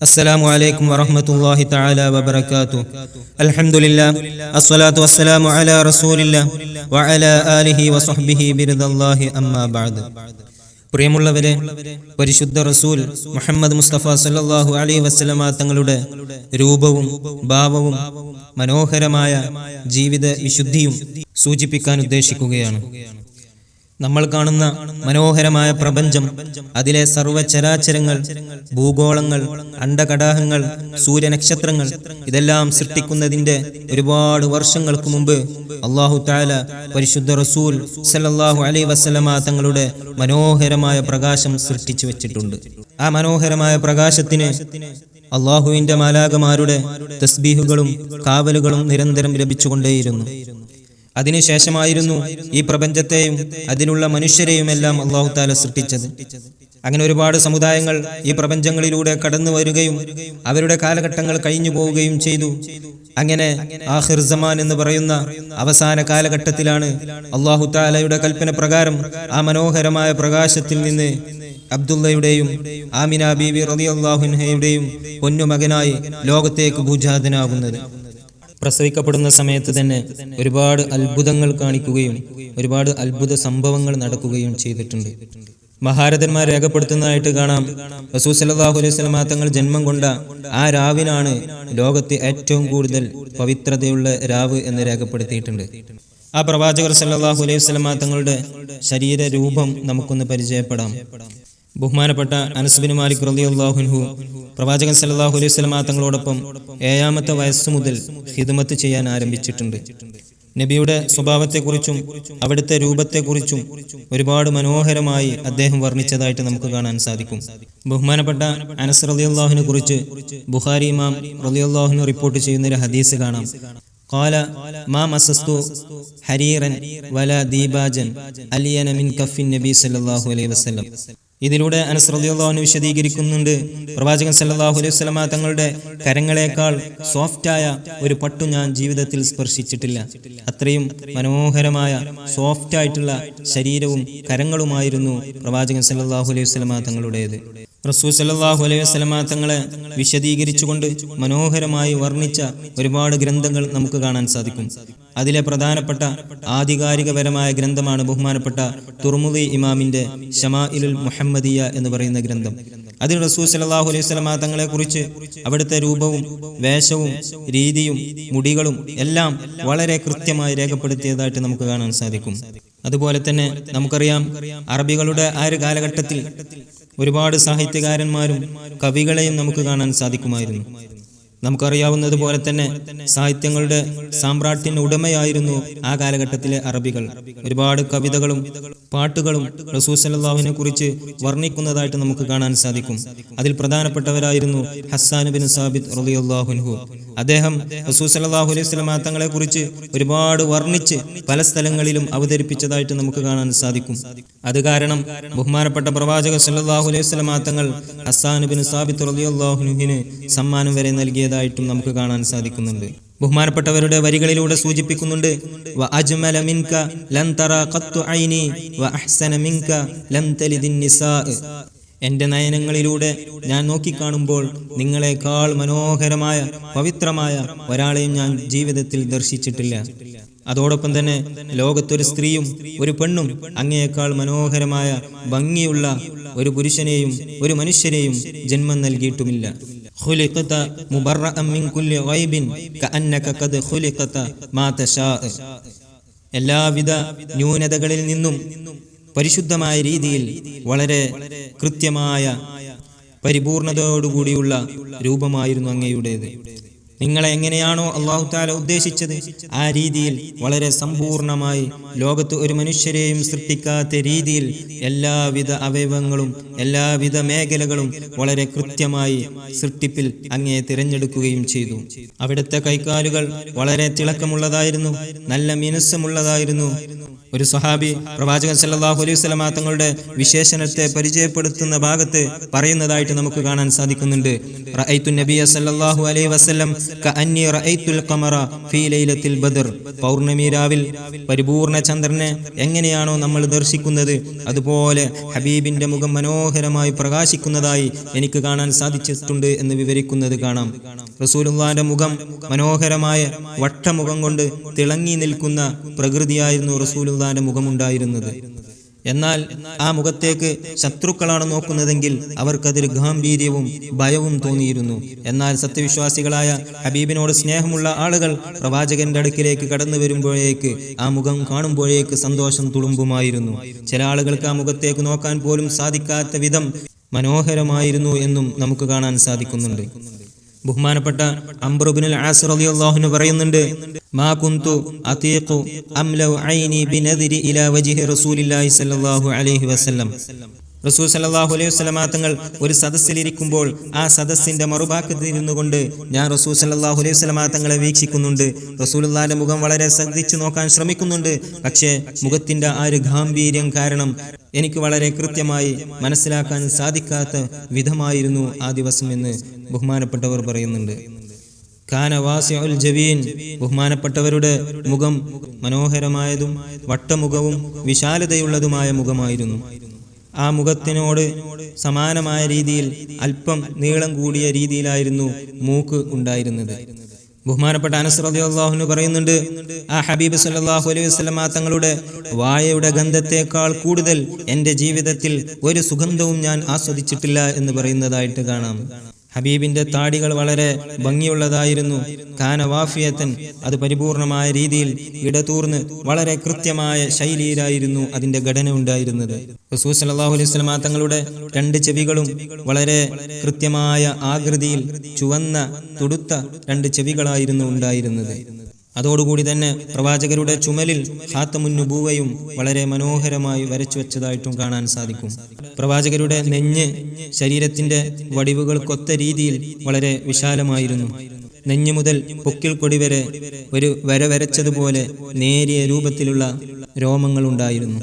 السلام عليكم ورحمة الله تعالى وبركاته الحمد لله الصلاة والسلام على رسول الله وعلى آله وصحبه برضا الله أما بعد പ്രിയമുള്ളവരെ പരിശുദ്ധ റസൂൽ മുഹമ്മദ് മുസ്തഫ സല്ലല്ലാഹു അലൈഹി വസല്ലമ തങ്ങളുടെ രൂപവും ഭാവവും മനോഹരമായ ജീവിത വിശുദ്ധിയും സൂചിപ്പിക്കാൻ ഉദ്ദേശിക്കുകയാണ് നമ്മൾ കാണുന്ന മനോഹരമായ പ്രപഞ്ചം അതിലെ സർവചരാചരങ്ങൾ ഭൂഗോളങ്ങൾ അണ്ടകടാഹങ്ങൾ സൂര്യനക്ഷത്രങ്ങൾ ഇതെല്ലാം സൃഷ്ടിക്കുന്നതിന്റെ ഒരുപാട് വർഷങ്ങൾക്ക് മുമ്പ് അള്ളാഹു താല പരിശുദ്ധ റസൂൽ സല്ലല്ലാഹു അലൈ വസല്ലമ തങ്ങളുടെ മനോഹരമായ പ്രകാശം സൃഷ്ടിച്ചു വെച്ചിട്ടുണ്ട്. ആ മനോഹരമായ പ്രകാശത്തിന് അള്ളാഹുവിന്റെ മാലാകമാരുടെ തസ്ബീഹുകളും കാവലുകളും നിരന്തരം ലഭിച്ചുകൊണ്ടേയിരുന്നു. അതിനുശേഷമായിരുന്നു ഈ പ്രപഞ്ചത്തെയും അതിനുള്ള മനുഷ്യരെയും എല്ലാം അള്ളാഹു താല സൃഷ്ടിച്ചത്. അങ്ങനെ ഒരുപാട് സമുദായങ്ങൾ ഈ പ്രപഞ്ചങ്ങളിലൂടെ കടന്നു വരികയും അവരുടെ കാലഘട്ടങ്ങൾ കഴിഞ്ഞു പോവുകയും ചെയ്തു. അങ്ങനെ ആഹിർ സമാൻ എന്ന് പറയുന്ന അവസാന കാലഘട്ടത്തിലാണ് അള്ളാഹു താലയുടെ കൽപ്പന പ്രകാരം ആ മനോഹരമായ പ്രകാശത്തിൽ നിന്ന് അബ്ദുള്ളയുടെയും ആമിന റബി അള്ളാഹുഹയുടെയും പൊന്നുമകനായി ലോകത്തേക്ക് ഭൂജാതനാകുന്നത്. പ്രസവിക്കപ്പെടുന്ന സമയത്ത് തന്നെ ഒരുപാട് അത്ഭുതങ്ങൾ കാണിക്കുകയും ഒരുപാട് അത്ഭുത സംഭവങ്ങൾ നടക്കുകയും ചെയ്തിട്ടുണ്ട്. മഹാരഥന്മാർ രേഖപ്പെടുത്തുന്നതായിട്ട് കാണാം. റസൂ സലാഹു അലൈഹി വസല്ലമ തങ്ങൾ ജന്മം കൊണ്ട ആ രാവിനാണ് ലോകത്തെ ഏറ്റവും കൂടുതൽ പവിത്രതയുള്ള രാവ് എന്ന് രേഖപ്പെടുത്തിയിട്ടുണ്ട്. ആ പ്രവാചകർ സല്ലാഹു അലൈഹി സ്വലമാ തങ്ങളുടെ ശരീര രൂപം നമുക്കൊന്ന് പരിചയപ്പെടാം. ബഹുമാനപ്പെട്ട അനസ്ബിൻ മാലിക് റളിയല്ലാഹുൻഹു പ്രവാചകൻ സല്ലല്ലാഹു അലൈഹി വസല്ലമ തങ്ങളോടൊപ്പം ഏഴാമത്തെ വയസ്സു മുതൽ ഹിദ്മത്ത് ചെയ്യാൻ ആരംഭിച്ചിട്ടുണ്ട് നബിയുടെ സ്വഭാവത്തെക്കുറിച്ചും അവിടുത്തെ രൂപത്തെക്കുറിച്ചും ഒരുപാട് മനോഹരമായി അദ്ദേഹം വർണ്ണിച്ചതായിട്ട് നമുക്ക് കാണാൻ സാധിക്കും ബഹുമാനപ്പെട്ട അനസ് റളിയല്ലാഹുവിനെ കുറിച്ച് ബുഖാരി ഇമാം റളിയല്ലാഹുവിന് റിപ്പോർട്ട് ചെയ്യുന്ന ഒരു ഹദീസ് കാണാം قال ما مسست حريرا ولا ديباجا ألين من كف النبي صلى الله عليه وسلم ഇതിലൂടെ അനുസൃതിയുള്ളവന് വിശദീകരിക്കുന്നുണ്ട്. പ്രവാചകൻ സല്ലാഹു അലൈഹി വസല്ലമ തങ്ങളുടെ കരങ്ങളെക്കാൾ സോഫ്റ്റായ ഒരു പട്ടു ഞാൻ ജീവിതത്തിൽ സ്പർശിച്ചിട്ടില്ല. അത്രയും മനോഹരമായ സോഫ്റ്റായിട്ടുള്ള ശരീരവും കരങ്ങളുമായിരുന്നു പ്രവാചകൻ സല്ലാഹു അലൈഹി വസല്ലമ തങ്ങളുടേത്. റസൂൽ സല്ലല്ലാഹു അലൈഹി വസല്ലമ തങ്ങളെ വിശദീകരിച്ചുകൊണ്ട് മനോഹരമായി വർണിച്ച ഒരുപാട് ഗ്രന്ഥങ്ങൾ നമുക്ക് കാണാൻ സാധിക്കും. അതിലെ പ്രധാനപ്പെട്ട ആധികാരികപരമായ ഗ്രന്ഥമാണ് ബഹുമാനപ്പെട്ട തുർമുദി ഇമാമിന്റെ ഷമാഇലുൽ മുഹമ്മദിയ എന്ന് പറയുന്ന ഗ്രന്ഥം. അതിൽ റസൂൽ സല്ലല്ലാഹു അലൈഹി വസല്ലമ തങ്ങളെ കുറിച്ച് അവിടുത്തെ രൂപവും വേഷവും രീതിയും മുടികളും എല്ലാം വളരെ കൃത്യമായി രേഖപ്പെടുത്തിയതായിട്ട് നമുക്ക് കാണാൻ സാധിക്കും. അതുപോലെ തന്നെ നമുക്കറിയാം അറബികളുടെ ആ ഒരു കാലഘട്ടത്തിൽ ഒരുപാട് സാഹിത്യകാരന്മാരും കവികളെയും നമുക്ക് കാണാൻ സാധിക്കുമായിരുന്നു. നമുക്കറിയാവുന്നതുപോലെ തന്നെ സാഹിത്യങ്ങളുടെ സാമ്രാട്ടിന് ഉടമയായിരുന്നു ആ കാലഘട്ടത്തിലെ അറബികൾ. ഒരുപാട് കവിതകളും പാട്ടുകളും റസൂൽ കുറിച്ച് വർണിക്കുന്നതായിട്ട് നമുക്ക് കാണാൻ സാധിക്കും. അതിൽ പ്രധാനപ്പെട്ടവരായിരുന്നു ഹസ്സാൻ ബിൻ സാബിദ് റളിയല്ലാഹുൻഹു അദ്ദേഹം റസൂൽ സല്ലല്ലാഹു അലൈഹി വസല്ലം തങ്ങളെ കുറിച്ച് ഒരുപാട് വർണിച്ച് പല സ്ഥലങ്ങളിലും അവതരിപ്പിച്ചതായിട്ട് നമുക്ക് കാണാൻ സാധിക്കും. അത് കാരണം ബഹുമാനപ്പെട്ട പ്രവാചക സല്ലല്ലാഹു അലൈഹി സ്വലമ തങ്ങൾ ഹസ്സാൻ ബിൻ സാബിത്ത് റളിയല്ലാഹുനുഹിന് സമ്മാനം വരെ നൽകിയതായിട്ടും നമുക്ക് കാണാൻ സാധിക്കുന്നുണ്ട്. ബഹുമാനപ്പെട്ടവരുടെ വരികളിലൂടെ സൂചിപ്പിക്കുന്നുണ്ട് വ അജ്മല മിൻക ലൻ തറ ഖത്തു ഐനി വ അഹ്സന മിൻക ലം തലിദിൻ നിസാ എന്റെ നയനങ്ങളിലൂടെ ഞാൻ നോക്കിക്കാണുമ്പോൾ നിങ്ങളെക്കാൾ മനോഹരമായ പവിത്രമായ ഒരാളെയും ഞാൻ ജീവിതത്തിൽ ദർശിച്ചിട്ടില്ല അതോടൊപ്പം തന്നെ ലോകത്തൊരു സ്ത്രീയും ഒരു പെണ്ണും അങ്ങയേക്കാൾ മനോഹരമായ ഭംഗിയുള്ള ഒരു പുരുഷനെയും ഒരു മനുഷ്യരെയും ജന്മം നൽകിയിട്ടുമില്ല خلقت مبرأ من كل غيب كأنك قد خلقت ما تشاء എല്ലാവിധ ന്യൂനതകളിൽ നിന്നും പരിശുദ്ധമായ രീതിയിൽ വളരെ കൃത്യമായ പരിപൂർണതയോടുകൂടിയുള്ള രൂപമായിരുന്നു അങ്ങയുടേത്. നിങ്ങളെ എങ്ങനെയാണോ അള്ളാഹു താല ഉദ്ദേശിച്ചത്? ആ രീതിയിൽ വളരെ സമ്പൂർണമായി ലോകത്ത് ഒരു മനുഷ്യരെയും സൃഷ്ടിക്കാത്ത രീതിയിൽ എല്ലാവിധ അവയവങ്ങളും എല്ലാവിധ മേഖലകളും വളരെ കൃത്യമായി സൃഷ്ടിപ്പിൽ അങ്ങേ തിരഞ്ഞെടുക്കുകയും ചെയ്തു. അവിടുത്തെ കൈക്കാലുകൾ വളരെ തിളക്കമുള്ളതായിരുന്നു നല്ല മിനുസമുള്ളതായിരുന്നു. ഒരു സ്വഹാബി പ്രവാചകൻ സല്ലാഹു അലൈഹി വസല്ലമ തങ്ങളുടെ വിശേഷണത്തെ പരിചയപ്പെടുത്തുന്ന ഭാഗത്ത് പറയുന്നതായിട്ട് നമുക്ക് കാണാൻ സാധിക്കുന്നുണ്ട്. നബിയ സല്ലല്ലാഹു അലൈഹി വസല്ലം ബദർ. പൗർണമി രാവിൽ പരിപൂർണ ചന്ദ്രനെ എങ്ങനെയാണോ നമ്മൾ ദർശിക്കുന്നത് അതുപോലെ ഹബീബിന്റെ മുഖം മനോഹരമായി പ്രകാശിക്കുന്നതായി എനിക്ക് കാണാൻ സാധിച്ചിട്ടുണ്ട് എന്ന് വിവരിക്കുന്നത് കാണാം. റസൂലുള്ളാന്റെ മുഖം മനോഹരമായ വട്ടമുഖം കൊണ്ട് തിളങ്ങി നിൽക്കുന്ന പ്രകൃതിയായിരുന്നു റസൂലുള്ളാന്റെ മുഖമുണ്ടായിരുന്നത്. എന്നാൽ ആ മുഖത്തേക്ക് ശത്രുക്കളാണ് നോക്കുന്നതെങ്കിൽ അവർക്കതിൽ ഗാംഭീര്യവും ഭയവും തോന്നിയിരുന്നു. എന്നാൽ സത്യവിശ്വാസികളായ ഹബീബിനോട് സ്നേഹമുള്ള ആളുകൾ പ്രവാചകന്റെ അടുക്കിലേക്ക് കടന്നു വരുമ്പോഴേക്ക് ആ മുഖം കാണുമ്പോഴേക്ക് സന്തോഷം തുളുമ്പുമായിരുന്നു. ചില ആളുകൾക്ക് ആ മുഖത്തേക്ക് നോക്കാൻ പോലും സാധിക്കാത്ത വിധം മനോഹരമായിരുന്നു എന്നും നമുക്ക് കാണാൻ സാധിക്കുന്നുണ്ട്. ബഹുമാനപ്പെട്ട അംബ്രുബിനുൽ ആസ് പറയുന്നുണ്ട് മാ കുന്തു അതീഖു ഇലാ റസൂലില്ലാഹി അലൈഹി വസല്ലം. റസൂൽ സലാഹു അലൈഹി വസ്ലമാങ്ങൾ ഒരു സദസ്സിലിരിക്കുമ്പോൾ ആ സദസ്സിന്റെ മറുഭാഗത്തിരുന്നു കൊണ്ട് ഞാൻ റസൂൽ സലാഹു അലൈഹി വസ്ലമാങ്ങളെ വീക്ഷിക്കുന്നുണ്ട്. റസൂലുള്ളാഹിന്റെ മുഖം വളരെ ശ്രദ്ധിച്ചു നോക്കാൻ ശ്രമിക്കുന്നുണ്ട്. പക്ഷേ മുഖത്തിന്റെ ആ ഒരു ഗാംഭീര്യം കാരണം എനിക്ക് വളരെ കൃത്യമായി മനസ്സിലാക്കാൻ സാധിക്കാത്ത വിധമായിരുന്നു ആ ദിവസം എന്ന് ബഹുമാനപ്പെട്ടവർ പറയുന്നുണ്ട്. ജവീൻ ബഹുമാനപ്പെട്ടവരുടെ മുഖം മനോഹരമായതും വട്ടമുഖവും വിശാലതയുള്ളതുമായ മുഖമായിരുന്നു. ആ മുഖത്തിനോട് സമാനമായ രീതിയിൽ അല്പം നീളം കൂടിയ രീതിയിലായിരുന്നു മൂക്ക് ഉണ്ടായിരുന്നത്. ബഹുമാനപ്പെട്ട അനസ് റളിയല്ലാഹു പറയുന്നുണ്ട് ആ ഹബീബ് സല്ലല്ലാഹു അലൈഹി വസല്ലമ തങ്ങളുടെ വായയുടെ ഗന്ധത്തേക്കാൾ കൂടുതൽ എന്റെ ജീവിതത്തിൽ ഒരു സുഗന്ധവും ഞാൻ ആസ്വദിച്ചിട്ടില്ല എന്ന് പറയുന്നതായിട്ട് കാണാം. ഹബീബിന്റെ താടികൾ വളരെ ഭംഗിയുള്ളതായിരുന്നു. കാനവാഫിയത്തൻ അത് പരിപൂർണമായ രീതിയിൽ ഇടതൂർന്ന് വളരെ കൃത്യമായ ശൈലിയിലായിരുന്നു അതിന്റെ ഘടന ഉണ്ടായിരുന്നത്. റസൂ അലൈഹി തങ്ങളുടെ രണ്ട് ചെവികളും വളരെ കൃത്യമായ ആകൃതിയിൽ ചുവന്ന തുടുത്ത രണ്ട് ചെവികളായിരുന്നു ഉണ്ടായിരുന്നത്. അതോടുകൂടി തന്നെ പ്രവാചകരുടെ ചുമലിൽ ഹാത്തമുന്നുബൂവയും വളരെ മനോഹരമായി വരച്ചു വെച്ചതായിട്ടും കാണാൻ സാധിക്കും. പ്രവാചകരുടെ നെഞ്ഞ് ശരീരത്തിന്റെ വടിവുകൾക്കൊത്ത രീതിയിൽ വളരെ വിശാലമായിരുന്നു. നെഞ്ഞു മുതൽ പൊക്കിൽ കൊടി വരെ ഒരു വര വരച്ചതുപോലെ നേരിയ രൂപത്തിലുള്ള രോമങ്ങൾ ഉണ്ടായിരുന്നു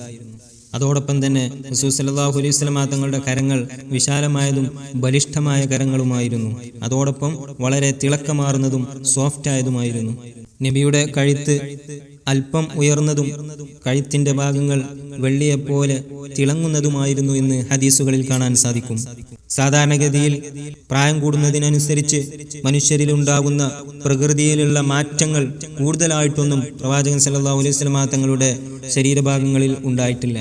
അതോടൊപ്പം തന്നെ സല്ലല്ലാഹു അലൈഹി വസല്ലമ തങ്ങളുടെ കരങ്ങൾ വിശാലമായതും ബലിഷ്ഠമായ കരങ്ങളുമായിരുന്നു. അതോടൊപ്പം വളരെ തിളക്കമാർന്നതും സോഫ്റ്റ് ആയതുമായിരുന്നു നബിയുടെ കഴുത്ത് അല്പം ഉയർന്നതും കഴുത്തിന്റെ ഭാഗങ്ങൾ വെള്ളിയെപ്പോലെ തിളങ്ങുന്നതുമായിരുന്നു എന്ന് ഹദീസുകളിൽ കാണാൻ സാധിക്കും. സാധാരണഗതിയിൽ പ്രായം കൂടുന്നതിനനുസരിച്ച് മനുഷ്യരിൽ ഉണ്ടാകുന്ന പ്രകൃതിയിലുള്ള മാറ്റങ്ങൾ കൂടുതലായിട്ടൊന്നും പ്രവാചകൻ സല്ലാ അലൈഹി വസല്ലമ തങ്ങളുടെ ശരീരഭാഗങ്ങളിൽ ഉണ്ടായിട്ടില്ല.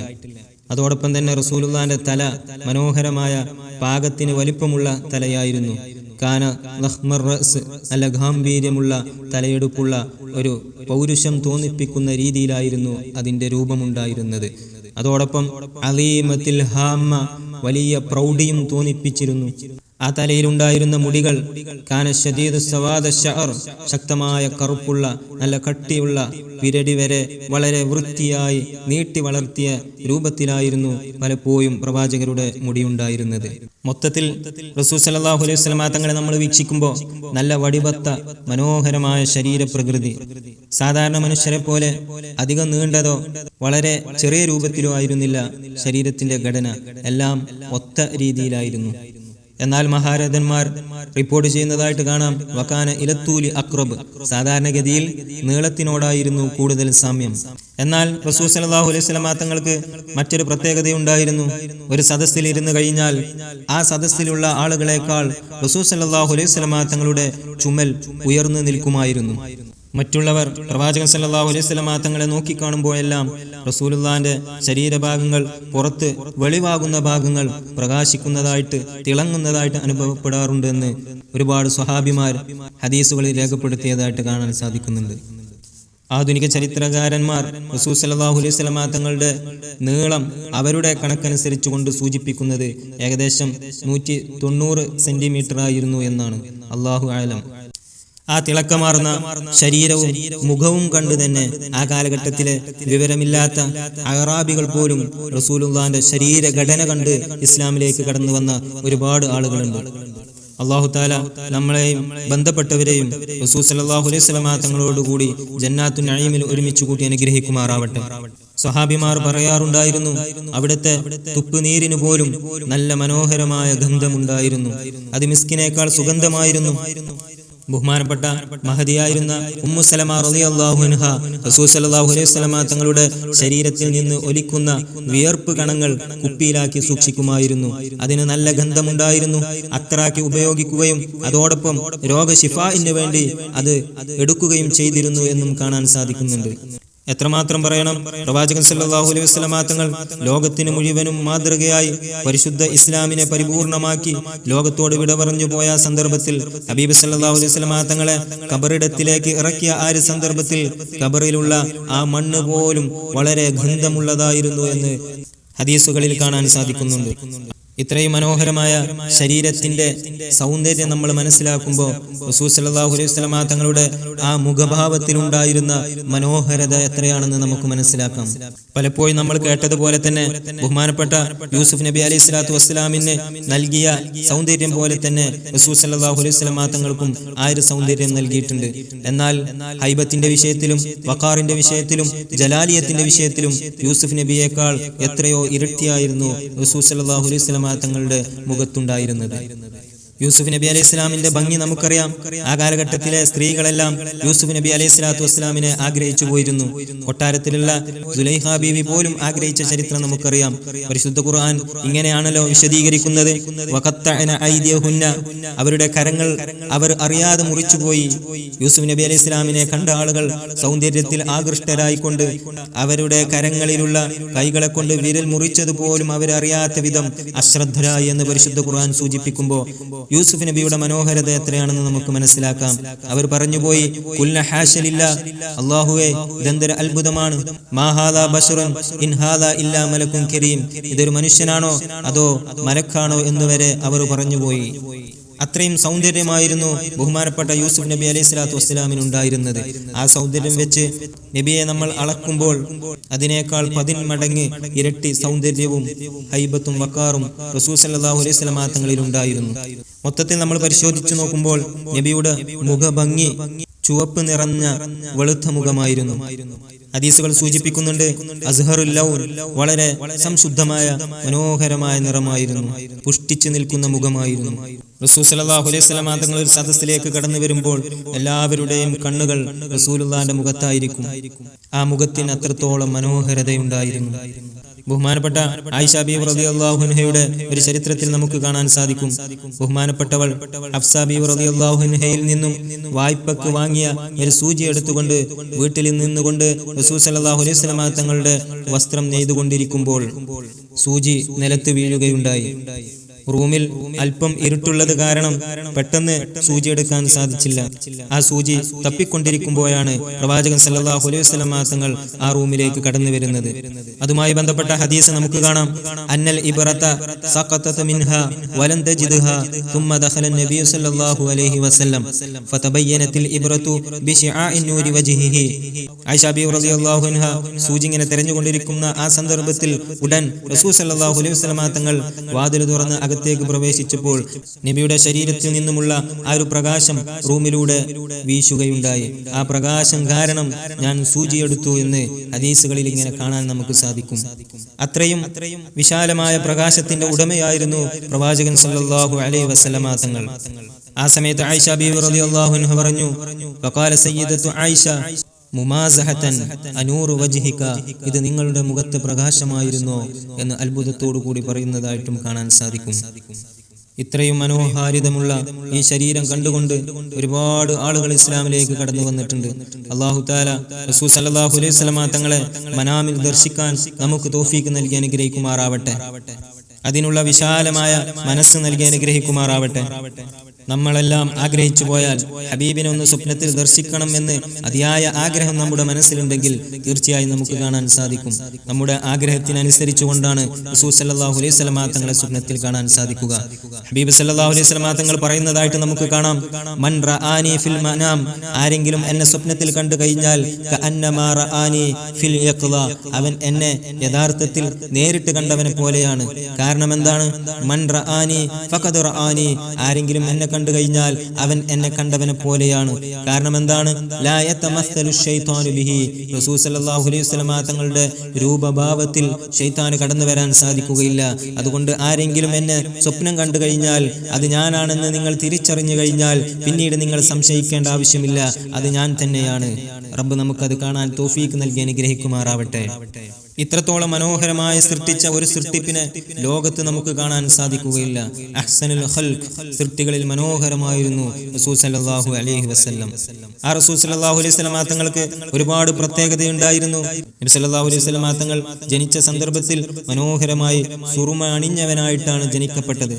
അതോടൊപ്പം തന്നെ റസൂലുള്ളാന്റെ തല മനോഹരമായ പാകത്തിന് വലിപ്പമുള്ള തലയായിരുന്നു. കാന ലഹ്മർ റസ് നല്ല ഗാംഭീര്യമുള്ള തലയെടുപ്പുള്ള ഒരു പൗരുഷം തോന്നിപ്പിക്കുന്ന രീതിയിലായിരുന്നു അതിന്റെ രൂപമുണ്ടായിരുന്നത്. അതോടൊപ്പം അലീമത്തിൽ ഹാമ വലിയ പ്രൗഢിയും തോന്നിപ്പിച്ചിരുന്നു. ആ തലയിലുണ്ടായിരുന്ന മുടികൾ കാന സവാദ ശക്തമായ കറുപ്പുള്ള നല്ല കട്ടിയുള്ള പിരടി വരെ വളരെ വൃത്തിയായി നീട്ടി വളർത്തിയ രൂപത്തിലായിരുന്നു പലപ്പോഴും പ്രവാചകരുടെ മുടിയുണ്ടായിരുന്നത്. മൊത്തത്തിൽ റസൂ സലാഹു അലൈഹി വസല്ലമ തങ്ങളെ നമ്മൾ വീക്ഷിക്കുമ്പോൾ നല്ല വടിവത്ത മനോഹരമായ ശരീരപ്രകൃതി. സാധാരണ മനുഷ്യരെ പോലെ അധികം നീണ്ടതോ വളരെ ചെറിയ രൂപത്തിലോ ആയിരുന്നില്ല ശരീരത്തിന്റെ ഘടന. എല്ലാം ഒത്ത രീതിയിലായിരുന്നു. എന്നാൽ മഹാരഥന്മാർ റിപ്പോർട്ട് ചെയ്യുന്നതായിട്ട് കാണാം. വക്കാന ഇലത്തൂലി അക്രബ്. സാധാരണഗതിയിൽ നീളത്തിനോടായിരുന്നു കൂടുതൽ സാമ്യം. എന്നാൽ റസൂൽ സലാഹു അലൈഹി സ്വലാ തങ്ങൾക്ക് മറ്റൊരു പ്രത്യേകതയുണ്ടായിരുന്നു. ഒരു സദസ്സിൽ ഇരുന്ന് കഴിഞ്ഞാൽ ആ സദസ്സിലുള്ള ആളുകളെക്കാൾ റസൂൽ സലാഹു അലൈഹി സ്വലാ തങ്ങളുടെ ചുമൽ ഉയർന്നു നിൽക്കുമായിരുന്നു. മറ്റുള്ളവർ പ്രവാചകൻ സല്ലല്ലാഹു അലൈഹി വസല്ലമ തങ്ങളെ നോക്കിക്കാണുമ്പോഴെല്ലാം റസൂലുല്ലാന്റെ ശരീരഭാഗങ്ങൾ പുറത്ത് വെളിവാകുന്ന ഭാഗങ്ങൾ പ്രകാശിക്കുന്നതായിട്ട് തിളങ്ങുന്നതായിട്ട് അനുഭവപ്പെടാറുണ്ട് എന്ന് ഒരുപാട് സ്വഹാബിമാർ ഹദീസുകളിൽ രേഖപ്പെടുത്തിയതായിട്ട് കാണാൻ സാധിക്കുന്നുണ്ട്. ആധുനിക ചരിത്രകാരന്മാർ റസൂൽ സല്ലാഹു അലൈഹി വസല്ലമ തങ്ങളുടെ നീളം അവരുടെ കണക്കനുസരിച്ച് കൊണ്ട് സൂചിപ്പിക്കുന്നത് ഏകദേശം നൂറ്റി തൊണ്ണൂറ് സെന്റിമീറ്റർ ആയിരുന്നു എന്നാണ്. അള്ളാഹു ആലം ആ തിളക്കമാർന്ന ശരീരവും മുഖവും കണ്ടു തന്നെ ആ കാലഘട്ടത്തിലെ വിവരമില്ലാത്ത അഹറാബികൾ പോലും റസൂലുള്ളാന്റെ ശരീരഘടന കണ്ട് ഇസ്ലാമിലേക്ക് കടന്നു വന്ന ഒരുപാട് ആളുകളുണ്ട്. അള്ളാഹു താല നമ്മളെയും ബന്ധപ്പെട്ടവരെയും റസൂൽ സല്ലല്ലാഹു അലൈഹി തങ്ങളോടുകൂടി ജന്നാത്തു നഈമിൽ ഒരുമിച്ച് കൂട്ടി അനുഗ്രഹിക്കുമാറാവട്ടെ. സ്വഹാബിമാർ പറയാറുണ്ടായിരുന്നു അവിടുത്തെ തുപ്പുനീരിനു പോലും നല്ല മനോഹരമായ ഗന്ധമുണ്ടായിരുന്നു. അത് മിസ്കിനേക്കാൾ സുഗന്ധമായിരുന്നു. ബഹുമാനപ്പെട്ട മഹതിയായിരുന്ന ഉമ്മു സലമ റളിയല്ലാഹു അൻഹ റസൂൽ സല്ലല്ലാഹു അലൈഹി വസല്ലമ തങ്ങളുടെ ശരീരത്തിൽ നിന്ന് ഒലിക്കുന്ന വിയർപ്പ് കണങ്ങൾ കുപ്പിയിലാക്കി സൂക്ഷിക്കുമായിരുന്നു. അതിന് നല്ല ഗന്ധമുണ്ടായിരുന്നു. അത്രാക്കി ഉപയോഗിക്കുകയും അതോടൊപ്പം രോഗശിഫായിന് വേണ്ടി അത് എടുക്കുകയും ചെയ്തിരുന്നു എന്നും കാണാൻ സാധിക്കുന്നുണ്ട്. എത്രമാത്രം പറയണം? പ്രവാചകൻ സല്ലല്ലാഹു അലൈഹി വസല്ലമ തങ്ങൾ ലോകത്തിന് മുഴുവനും മാതൃകയായി പരിശുദ്ധ ഇസ്ലാമിനെ പരിപൂർണമാക്കി ലോകത്തോട് വിട പറഞ്ഞു പോയ സന്ദർഭത്തിൽ ഹബീബ് സല്ലല്ലാഹു അലൈഹി വസല്ലമ തങ്ങളെ കബറിടത്തിലേക്ക് ഇറക്കിയ ആ ഒരു സന്ദർഭത്തിൽ കബറിലുള്ള ആ മണ്ണ് പോലും വളരെ ഗന്ധമുള്ളതായിരുന്നു എന്ന് ഹദീസുകളിൽ കാണാൻ സാധിക്കുന്നുണ്ട്. ഇത്രയും മനോഹരമായ ശരീരത്തിന്റെ സൗന്ദര്യം നമ്മൾ മനസ്സിലാക്കുമ്പോൾ റസൂൽ സല്ലല്ലാഹു അലൈഹി തങ്ങളുടെ ആ മുഖഭാവത്തിലുണ്ടായിരുന്ന മനോഹരത എത്രയാണെന്ന് നമുക്ക് മനസ്സിലാക്കാം. പലപ്പോഴും നമ്മൾ കേട്ടതുപോലെ തന്നെ ബഹുമാനപ്പെട്ട യൂസുഫ് നബി അലൈഹി സ്വലാത്തു വസ്സലാമിന് നൽകിയ സൗന്ദര്യം പോലെ തന്നെ റസൂൽ സല്ലല്ലാഹു അലൈഹി തങ്ങൾക്കും ആ ഒരു സൗന്ദര്യം നൽകിയിട്ടുണ്ട്. എന്നാൽ ഹൈബത്തിന്റെ വിഷയത്തിലും വക്കാറിന്റെ വിഷയത്തിലും ജലാലിയത്തിന്റെ വിഷയത്തിലും യൂസുഫ് നബിയേക്കാൾ എത്രയോ ഇരട്ടിയായിരുന്നു റസൂൽ സല്ലല്ലാഹു അലൈഹി തങ്ങളുടെ മുഖത്തുണ്ടായിരുന്നത്. യൂസുഫ് നബി അലൈഹി ഇസ്ലാമിന്റെ ഭംഗി നമുക്കറിയാം. ആ കാലഘട്ടത്തിലെ സ്ത്രീകളെല്ലാം യൂസുഫ് നബി അലൈഹി സ്വലാത്തു വസ്സലാമിനെ ആഗ്രഹിച്ചു പോയിരുന്നു. കൊട്ടാരത്തിലുള്ള സുലൈഹ ബീവി പോലും ആഗ്രഹിച്ച ചരിത്രം നമുക്കറിയാം. പരിശുദ്ധ ഖുർആൻ ഇങ്ങനെയാണല്ലോ വിശദീകരിക്കുന്നത്. അവരുടെ കരങ്ങൾ അവർ അറിയാതെ മുറിച്ചുപോയി. യൂസുഫ് നബി അലൈഹി ഇസ്ലാമിനെ കണ്ട ആളുകൾ സൗന്ദര്യത്തിൽ ആകൃഷ്ടരായിക്കൊണ്ട് അവരുടെ കരങ്ങളിലുള്ള കൈകളെ കൊണ്ട് വിരൽ മുറിച്ചതുപോലും അവരറിയാത്ത വിധം അശ്രദ്ധരായി എന്ന് പരിശുദ്ധ ഖുർആൻ സൂചിപ്പിക്കുമ്പോൾ യൂസുഫ് നബിയുടെ മനോഹരത എത്രയാണെന്ന് നമുക്ക് മനസ്സിലാക്കാം. അവർ പറഞ്ഞുപോയി അത്ഭുതമാണ്. കരീം. ഇതൊരു മനുഷ്യനാണോ? അതോ മലക്കാണോ എന്നുവരെ അവർ പറഞ്ഞുപോയി. അത്രയും സൗന്ദര്യമായിരുന്നു ബഹുമാനപ്പെട്ട യൂസുഫ് നബി അലൈഹി സ്വലാത്തു വസ്സലാമിന് ഉണ്ടായിരുന്നത്. ആ സൗന്ദര്യം വെച്ച് നബിയെ നമ്മൾ അളക്കുമ്പോൾ അതിനേക്കാൾ പതിന്മടങ്ങ് ഇരട്ടി സൗന്ദര്യവും ഹൈബത്തും വക്കാറും റസൂൽ സല്ലാഹു അലൈഹി സ്വലമാ തങ്ങളിൽ ഉണ്ടായിരുന്നു. മൊത്തത്തിൽ നമ്മൾ പരിശോധിച്ചു നോക്കുമ്പോൾ നബിയുടെ മുഖഭംഗി ചുവപ്പ് നിറഞ്ഞ വെളുത്ത മുഖമായിരുന്നു. ഹദീസുകൾ സൂചിപ്പിക്കുന്നുണ്ട് അസ്ഹറുൽ ലൗൻ വളരെ സംശുദ്ധമായ മനോഹരമായ നിറമായിരുന്നു. പുഷ്ടിച്ചു നിൽക്കുന്ന മുഖമായിരുന്നു. റസൂൽ സല്ലല്ലാഹു അലൈഹി വസല്ലം തങ്ങൾ ഒരു സദസ്സിലേക്ക് കടന്നു വരുമ്പോൾ എല്ലാവരുടെയും കണ്ണുകൾ റസൂലുള്ളാന്റെ മുഖത്തായിരിക്കും. ആ മുഖത്തിന് അത്രത്തോളം മനോഹരതയുണ്ടായിരുന്നു. ബഹുമാനപ്പെട്ട ആയിഷ റബി അള്ളാഹുഹയുടെ ഒരു ചരിത്രത്തിൽ നമുക്ക് കാണാൻ സാധിക്കും. ബഹുമാനപ്പെട്ടവൾ അഫ്സാബി റബി അള്ളാഹുഹയിൽ നിന്നും വായ്പക്ക് വാങ്ങിയ ഒരു സൂചി എടുത്തുകൊണ്ട് വീട്ടിൽ നിന്നുകൊണ്ട് അലൈഹി വസല്ലം തങ്ങളുടെ വസ്ത്രം നെയ്തുകൊണ്ടിരിക്കുമ്പോൾ സൂചി നിലത്ത് വീഴുകയുണ്ടായി. റൂമിൽ അല്പം ഇരുട്ടുള്ളത് കാരണം പെട്ടെന്ന് സൂചി എടുക്കാൻ സാധിച്ചില്ല ആ സൂചി തപ്പിക്കൊണ്ടിരിക്കുമ്പോഴാണ് പ്രവാചകൻ സല്ലല്ലാഹു അലൈഹി വസല്ലം തങ്ങൾ ആ റൂമിലേക്ക് കടന്നു വരുന്നത് അതുമായി ബന്ധപ്പെട്ട ഹദീസ് നമുക്ക് കാണാം അന്നൽ ഇബ്റത സഖത്തത മിൻഹ വലൻ തജിദ്ഹ ثم دخل النبي صلى الله عليه وسلم فتبينت الإبرة بشعاع نور وجهه ആയിഷ ബി റളിയല്ലാഹു അൻഹ സൂചി ഇങ്ങനെ തെരഞ്ഞുകൊണ്ടിരിക്കുന്ന ആ സന്ദർഭത്തിൽ ഉടൻ റസൂൽ സല്ലല്ലാഹു അലൈഹി വസല്ലം തങ്ങൾ വാതിൽ തുറന്ന് അകത്തേക്ക് പ്രവേശിച്ചപ്പോൾ നബിയുടെ ശരീരത്തിൽ നിന്നുമുള്ള ആ ഒരു പ്രകാശം റൂമിലൂടെ വീശുകയുണ്ടായി. ആ പ്രകാശം കാരണം ഞാൻ സൂചിയെടുത്തു എന്ന് ഹദീസുകളിൽ ഇങ്ങനെ കാണാൻ നമുക്ക് സാധിക്കും. അത്രയും വിശാലമായ പ്രകാശത്തിന്റെ ഉടമയായിരുന്നു പ്രവാചകൻ സല്ലാഹു അലൈ വസല്ലമ തങ്ങൾ. ആ സമയത്ത് ആയിഷ ബീവി റളിയല്ലാഹു അൻഹ പറഞ്ഞു സയ്യിദത്തു ആയിഷ മുമാസഹത്തൻ അനൂറു വജ്ഹിക ഇത് നിങ്ങളുടെ മുഖത്ത് പ്രകാശമായിരുന്നോ എന്ന് അത്ഭുതത്തോടു കൂടി പറയുന്നതായിട്ടും കാണാൻ സാധിക്കും. ഇത്രയും മനോഹാരിതമുള്ള ഈ ശരീരം കണ്ടുകൊണ്ട് ഒരുപാട് ആളുകൾ ഇസ്ലാമിലേക്ക് കടന്നു വന്നിട്ടുണ്ട്. അള്ളാഹു അലൈഹി തങ്ങളെ മനാമിൽ ദർശിക്കാൻ നമുക്ക് തോഫീക്ക് നൽകി അനുഗ്രഹിക്കുമാറാവട്ടെ. അതിനുള്ള വിശാലമായ മനസ്സ് നൽകി അനുഗ്രഹിക്കുമാറാവട്ടെ. നമ്മളെല്ലാം ആഗ്രഹിച്ചു പോയാൽ ഹബീബിനെ ഒന്ന് സ്വപ്നത്തിൽ ദർശിക്കണം എന്ന് അതിയായ ആഗ്രഹം നമ്മുടെ മനസ്സിലുണ്ടെങ്കിൽ തീർച്ചയായും നമുക്ക് കാണാൻ സാധിക്കും. നമ്മുടെ ആഗ്രഹത്തിനനുസരിച്ചു കൊണ്ടാണ് അലൈഹി തങ്ങളെ സ്വപ്നത്തിൽ കാണാൻ സാധിക്കുക. ഹബീബ് സല്ലല്ലാഹു അലൈഹി തങ്ങൾ പറയുന്നതായിട്ട് നമുക്ക് കാണാം. മൻ റആനി ഫിൽ ആരെങ്കിലും എന്നെ സ്വപ്നത്തിൽ കണ്ടു കഴിഞ്ഞാൽ ഫിൽ അവൻ എന്നെ യഥാർത്ഥത്തിൽ നേരിട്ട് കണ്ടവനെ പോലെയാണ്. കാരണം കാരണം എന്താണ്? മൻ റആനി ഫഖദ് റആനി. ആരെങ്കിലും എന്നെ കണ്ടു കഴിഞ്ഞാൽ അവൻ എന്നെ കണ്ടവനെ പോലെയാണ്. കാരണം എന്താണ്? ബിഹി. റസൂൽ സല്ലല്ലാഹു അലൈഹി വസല്ലമ തങ്ങളുടെ രൂപഭാവത്തിൽ ശൈത്താന് കടന്നു വരാൻ സാധിക്കുകയില്ല. അതുകൊണ്ട് ആരെങ്കിലും എന്നെ സ്വപ്നം കണ്ടു കഴിഞ്ഞാൽ അത് ഞാനാണെന്ന് നിങ്ങൾ തിരിച്ചറിഞ്ഞു കഴിഞ്ഞാൽ പിന്നീട് നിങ്ങൾ സംശയിക്കേണ്ട ആവശ്യമില്ല. അത് ഞാൻ തന്നെയാണ്. റബ്ബ് നമുക്കത് കാണാൻ തോഫീക്ക് നൽകി അനുഗ്രഹിക്കുമാറാവട്ടെ. ഇത്രത്തോളം മനോഹരമായി സൃഷ്ടിച്ച ഒരു സൃഷ്ടിപ്പിനെ ലോകത്ത് നമുക്ക് കാണാൻ സാധിക്കുകയില്ല. അഹ്സനുൽ ഖൽഖ് സൃഷ്ടികളിൽ മനോഹരമായിരുന്നു റസൂൽ സല്ലല്ലാഹു അലൈഹി വസല്ലം. ആ റസൂൽ അലൈഹി വസല്ലം തങ്ങൾക്ക് ഒരുപാട് പ്രത്യേകതയുണ്ടായിരുന്നു. നബി സല്ലല്ലാഹു അലൈഹി വസല്ലം തങ്ങൾ ജനിച്ച സന്ദർഭത്തിൽ മനോഹരമായി സുറുമ അണിഞ്ഞവനായിട്ടാണ് ജനിക്കപ്പെട്ടത്.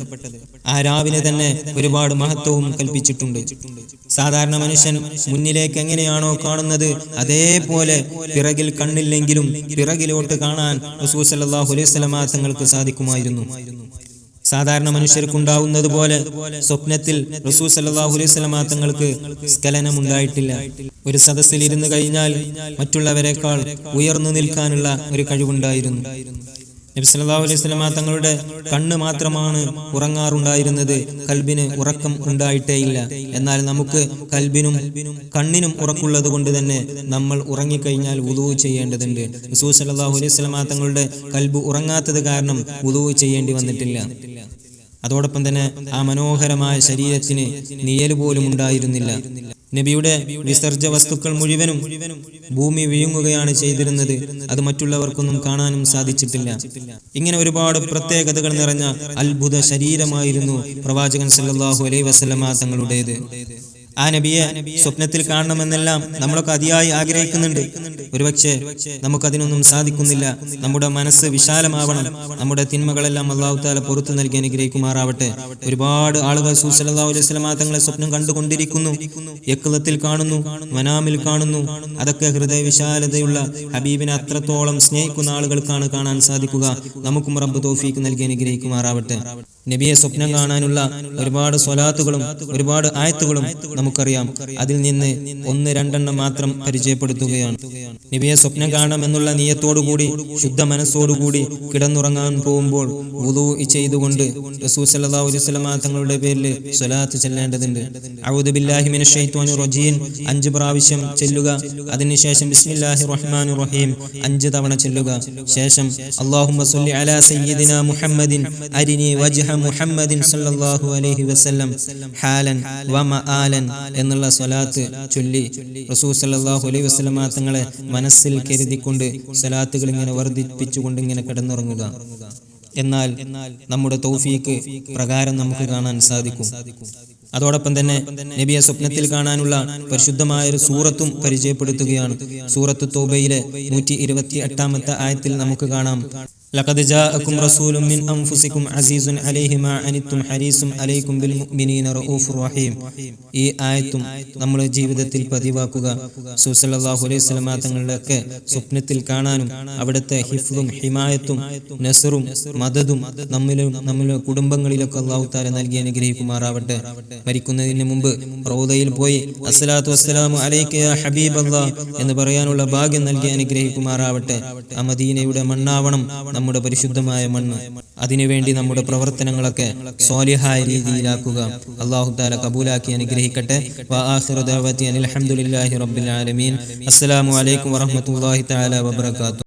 ആ രാവിനെ തന്നെ ഒരുപാട് മഹത്വവും കൽപ്പിച്ചിട്ടുണ്ട്. സാധാരണ മനുഷ്യൻ മുന്നിലേക്ക് എങ്ങനെയാണോ കാണുന്നത് അതേപോലെ പിറകിൽ കണ്ണില്ലെങ്കിലും പിറകിലോട്ട് കാണാൻ റസൂൽ സല്ലല്ലാഹു അലൈഹി വസല്ലമ തങ്ങൾക്ക് സാധിക്കുമായിരുന്നു. സാധാരണ മനുഷ്യർക്കുണ്ടാവുന്നത് പോലെ സ്വപ്നത്തിൽ റസൂൽ സല്ലല്ലാഹു അലൈഹി സ്വലമാ തങ്ങൾക്ക് സ്കലനം ഉണ്ടായിട്ടില്ല ഒരു സദസ്സിൽ ഇരുന്ന് കഴിഞ്ഞാൽ മറ്റുള്ളവരെക്കാൾ ഉയർന്നു നിൽക്കാനുള്ള ഒരു കഴിവുണ്ടായിരുന്നു. നബി സല്ലല്ലാഹു അലൈഹി സ്വലമ തങ്ങളുടെ കണ്ണ് മാത്രമാണ് ഉറങ്ങാറുണ്ടായിരുന്നത് കൽബിന് ഉറക്കം ഉണ്ടായിട്ടേയില്ല. എന്നാൽ നമുക്ക് കൽബിനും കണ്ണിനും ഉറക്കുള്ളത് കൊണ്ട് തന്നെ നമ്മൾ ഉറങ്ങിക്കഴിഞ്ഞാൽ ഉദൂ ചെയ്യേണ്ടതുണ്ട്. റസൂൽ സല്ലല്ലാഹു അലൈഹി വസല്ലമ തങ്ങളുടെ കൽബ് ഉറങ്ങാത്തത് കാരണം ഉദൂ ചെയ്യേണ്ടി വന്നിട്ടില്ല. അതോടൊപ്പം തന്നെ ആ മനോഹരമായ ശരീരത്തിന് നിയൽ പോലും ഉണ്ടായിരുന്നില്ല. നബിയുടെ വിസർജ വസ്തുക്കൾ മുഴുവനും ഭൂമി വിഴുങ്ങുകയാണ് ചെയ്തിരുന്നത്. അത് മറ്റുള്ളവർക്കൊന്നും കാണാനും സാധിച്ചിട്ടില്ല. ഇങ്ങനെ ഒരുപാട് പ്രത്യേകതകൾ നിറഞ്ഞ അത്ഭുത ശരീരമായിരുന്നു പ്രവാചകൻ സല്ലാഹു അലൈ വസല്ലമ തങ്ങളുടേത്. ആ നബിയെ സ്വപ്നത്തിൽ കാണണമെന്നെല്ലാം നമ്മളൊക്കെ അതിയായി ആഗ്രഹിക്കുന്നുണ്ട്. ഒരുപക്ഷെ നമുക്കതിനൊന്നും സാധിക്കുന്നില്ല. നമ്മുടെ മനസ്സ് വിശാലമാവണം. നമ്മുടെ തിന്മകളെല്ലാം അള്ളാഹു താല പുറത്തു നൽകി അനുഗ്രഹിക്കുമാറാവട്ടെ. ഒരുപാട് ആളുകൾ സൂസലാഹു തങ്ങളെ സ്വപ്നം കണ്ടുകൊണ്ടിരിക്കുന്നു. യക്കുലത്തിൽ കാണുന്നു മനാമിൽ കാണുന്നു. അതൊക്കെ ഹൃദയ വിശാലതയുള്ള ഹബീബിനെ അത്രത്തോളം സ്നേഹിക്കുന്ന ആളുകൾക്കാണ് കാണാൻ സാധിക്കുക. നമുക്കും റബ്ബ് തോഫീക്ക് നൽകി അനുഗ്രഹിക്കുമാറാവട്ടെ. നബിയെ സ്വപ്നം കാണാനുള്ള ഒരുപാട് സ്വലാത്തുകളും ഒരുപാട് ആയത്തുകളും നമുക്കറിയാം. അതിൽ നിന്ന് ഒന്ന് രണ്ടെണ്ണം മാത്രം പരിചയപ്പെടുത്തുകയാണ്. നബിയെ സ്വപ്നം കാണാം എന്നുള്ള നീയത്തോടുകൂടി ശുദ്ധ മനസ്സോടുകൂടി കിടന്നുറങ്ങാൻ പോകുമ്പോൾ ചെയ്തുകൊണ്ട് തങ്ങളുടെ പേരിൽ സ്വലാത്ത് ചെല്ലേണ്ടതുണ്ട്. അഞ്ച് പ്രാവശ്യം ചെല്ലുക. അതിനുശേഷം ബിസ്മില്ലാഹി റഹ്മാൻ റഹീം. അഞ്ച് തവണ ചെല്ലുക. ശേഷം അള്ളാഹു സ്വല്ലി അലാ അലൈഹി വസല്ലം. ഹാലൻ വ മആലൻ എന്നുള്ള സ്വലാത്ത് ചൊല്ലി റസൂൽ സല്ലല്ലാഹു അലൈഹി തങ്ങളെ മനസ്സിൽ കരുതിക്കൊണ്ട് സ്വലാത്തുകൾ ഇങ്ങനെ വർദ്ധിപ്പിച്ചുകൊണ്ട് ഇങ്ങനെ കിടന്നുറങ്ങുക. എന്നാൽ നമ്മുടെ തൗഫീക്ക് പ്രകാരം നമുക്ക് കാണാൻ സാധിക്കും. അതോടൊപ്പം തന്നെ നബിയെ സ്വപ്നത്തിൽ കാണാനുള്ള പരിശുദ്ധമായ ഒരു സൂറത്തും പരിചയപ്പെടുത്തുകയാണ്. സൂറത്ത് തോബയിലെ നൂറ്റി ഇരുപത്തി എട്ടാമത്തെ ആയത്തിൽ നമുക്ക് കാണാം. لقد جاءكم رسول من أنفسكم عزيز عليه ما عنتم حريص عليكم بالمؤمنين رؤوف رحيم ഈ ആയത്തും നമ്മുടെ ജീവിതത്തിൽ പതിവാക്കുക സുസല്ലാഹു അലൈഹി സ്വലമ തങ്ങളുടെയൊക്കെ സ്വപ്നത്തിൽ കാണാനും അവിടുത്തെ ഹിഫ്ലും ഹിമായത്തും നസറും മദതും നമ്മിലും നമ്മുടെ കുടുംബങ്ങളിലൊക്കെ അള്ളാഹു താല നൽകി അനുഗ്രഹിക്കുമാറാവട്ടെ മരിക്കുന്നതിന് മുമ്പ് റൗദയിൽ പോയി അസ്സലാത്തു വസ്സലാമു അലൈക യാ ഹബീബ് എന്ന് പറയാനുള്ള ഭാഗ്യം നൽകി അനുഗ്രഹിക്കുമാറാവട്ടെ ആ മദീനയുടെ മണ്ണാവണം നമ്മുടെ പരിശുദ്ധമായ മണ്ണ്. അതിനുവേണ്ടി നമ്മുടെ പ്രവർത്തനങ്ങളൊക്കെ സ്വാലിഹായ രീതിയിലാക്കുക. അള്ളാഹു താല കബൂലാക്കി അനുഗ്രഹിക്കട്ടെ. അലഹമുല്ലാഹി റബ്ബിൽ ആലമീൻ. അസ്സലാമു അലൈക്കും വറഹ്മത്തുള്ളാഹി തആല വബറകാതുഹു.